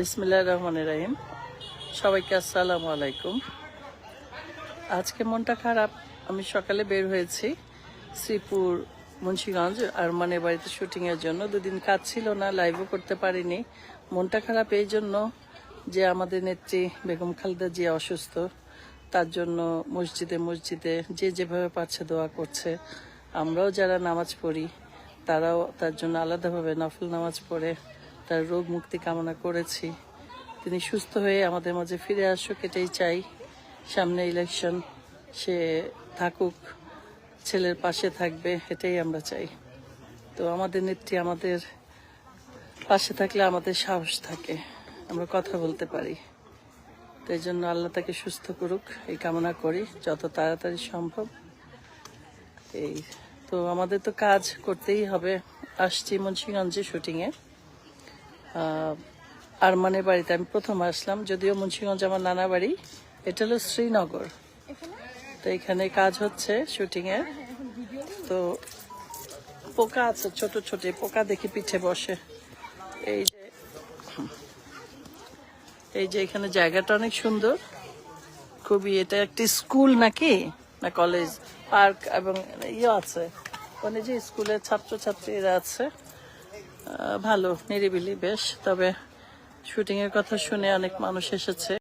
বিসমিল্লাহ রহমান রাহিম। সবাইকে আসসালামু আলাইকুম। আজকে মনটা খারাপ। আমি সকালে বের হয়েছি শ্রীপুর, মুন্সিগঞ্জ, আর মানে বাড়িতে শুটিংয়ের জন্য। দুদিন কাজ ছিল না লাইভও করতে পারিনি। মনটা খারাপ এই জন্য যে আমাদের নেত্রী বেগম খালেদা জিয়া অসুস্থ। তার জন্য মসজিদে মসজিদে যে যেভাবে পাচ্ছে দোয়া করছে। আমরাও যারা নামাজ পড়ি, তারাও তার জন্য আলাদাভাবে নফল নামাজ পড়ে। তার রোগ মুক্তি কামনা করেছি। তিনি সুস্থ হয়ে আমাদের মাঝে ফিরে আসুক, এটাই চাই। সামনে ইলেকশন সে থাকুক, ছেলের পাশে থাকবে, এটাই আমরা চাই। তো আমাদের নেত্রী আমাদের পাশে থাকলে আমাদের সাহস থাকে, আমরা কথা বলতে পারি। তো এই জন্য আল্লাহ তাকে সুস্থ করুক, এই কামনা করি, যত তাড়াতাড়ি সম্ভব। এই, তো আমাদের তো কাজ করতেই হবে। আসছি মুন্সিগঞ্জে শুটিংয়ে আরমানের বাড়িতে আমি প্রথম আসলাম, যদিও মুন্সিগঞ্জ আমার নানা বাড়ি। এটা হলো শ্রীনগর। তো এখানে কাজ হচ্ছে শুটিংয়ে। তো পোকা আছে, ছোট ছোট। পোকা দেখি পিঠে বসে। এই যে এই যে এখানে জায়গাটা অনেক সুন্দর। খুবই, এটা একটি স্কুল নাকি? না, কলেজ। পার্ক এবং ইয়ে আছে। ওখানে যে স্কুলের ছাত্রছাত্রীরা আছে। ভালো নিরিবিলি বেশ। তবে শুটিং এর কথা শুনে অনেক মানুষ এসেছে।